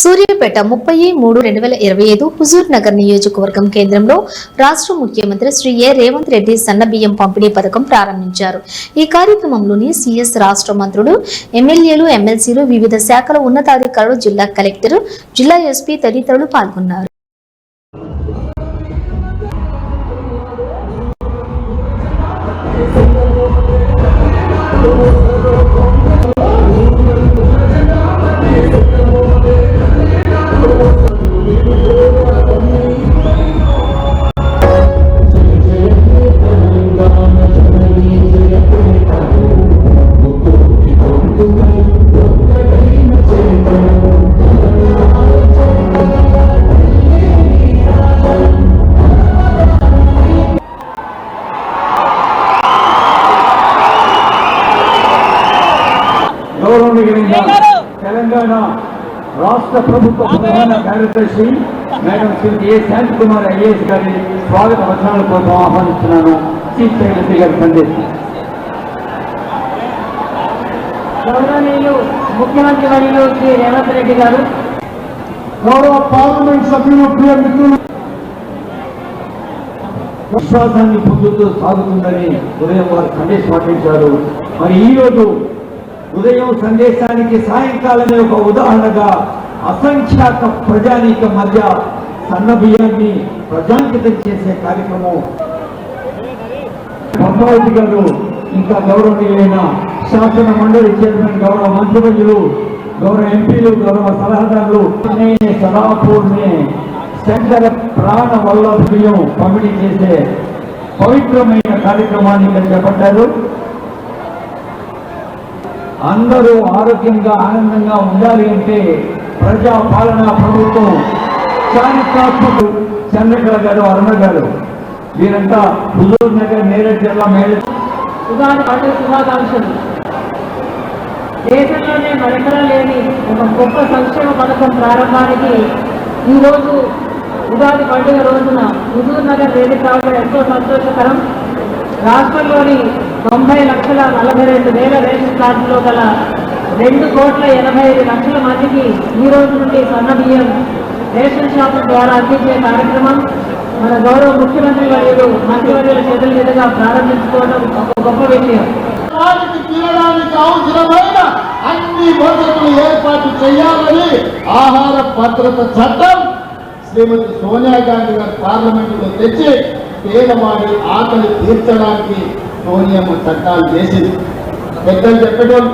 సూర్యాపేట ముప్పై మూడు రెండు వేల ఇరవై ఐదు హుజూర్ నగర్ నియోజకవర్గం కేంద్రంలో రాష్ట్ర ముఖ్యమంత్రి శ్రీ ఏ రేవంత్ రెడ్డి సన్నబియ్యం పంపిణీ పథకం ప్రారంభించారు. ఈ కార్యక్రమంలోని సిఎస్ రాష్ట్ర మంత్రులు ఎమ్మెల్యేలు ఎమ్మెల్సీలు వివిధ శాఖల ఉన్నతాధికారులు జిల్లా కలెక్టర్ జిల్లా ఎస్పీ తదితరులు పాల్గొన్నారు. గౌరవనీయులైన తెలంగాణ రాష్ట్ర ప్రభుత్వ ప్రధాన కార్యదర్శి madam Shri A Shantikumar IAS గారి స్వాగత వచనాల కోసం ఆహ్వానిస్తున్నాను. చీఫ్ సెక్రటరీ గారి సందేశం. గౌరవనీయులు ముఖ్యమంత్రి వర్యులు శ్రీ రేవంత్ రెడ్డి గారు. గౌరవ పార్లమెంట్ సభ్యులు ప్రియ మిత్రులు విశ్వాసాన్ని పొందుతూ సాగుతుందని ఉదయం వారు సందేశం అందించారు మరి ఈ రోజు ఉదయం సందేశానికి సాయంకాలమే ఒక ఉదాహరణగా అసంఖ్యాక ప్రజానీక మధ్య సన్నబియ్యాన్ని ప్రజాంకితం చేసే కార్యక్రమం. పద్మావతి గారు ఇంకా గౌరవనీయులైన శాసన మండలి చైర్మన్ గౌరవ మంత్రివర్యులు గౌరవ ఎంపీలు గౌరవ సలహాదారులు అనే సదాపూర్ణే శంకర ప్రాణ వల్లభ్యం పంపిణీ చేసే పవిత్రమైన కార్యక్రమాన్ని ఇక్కడ చేపట్టారు. అందరూ ఆరోగ్యంగా ఆనందంగా ఉండాలి అంటే ప్రజా పాలన ప్రభుత్వం చారిత్రాత్మక చంద్రకళ గారు అరుణ గారు వీరంతా హుజూర్ నగర్ నేరేడ్ జిల్లా మేడ ఉగాది పండుగ శుభాకాంక్షలు దేశంలోనే మరెక్కడా లేని ఒక గొప్ప సంక్షేమ పథకం ప్రారంభానికి ఈరోజు ఉగాది పండుగ రోజున హుజూర్ నగర్ వేదిక కావడం ఎంతో సంతోషకరం. రాష్ట్రంలోని తొంభై లక్షల నలభై రెండు వేల రేషన్ కార్డులో గల రెండు కోట్ల ఎనభై ఐదు లక్షల మందికి ఈ రోజు నుండి సన్న బియ్యం రేషన్ షాపుల ద్వారా అందించే కార్యక్రమం మన గౌరవ ముఖ్యమంత్రి వర్యులు మంత్రివర్యుల చేతుల మీదుగా ప్రారంభించుకోవడం ఒక గొప్ప విషయం. వారికి అవసరమైన అన్ని వసతులు ఏర్పాటు చేయాలని ఆహార భద్రత చట్టం శ్రీమతి సోనియా గాంధీ గారు పార్లమెంటులో తెచ్చి పేదవాడి ఆకలి తీర్చడానికి సోనియమ్మ చట్టాలు చేసింది. పెద్దలు చెప్పేటోళ్ళు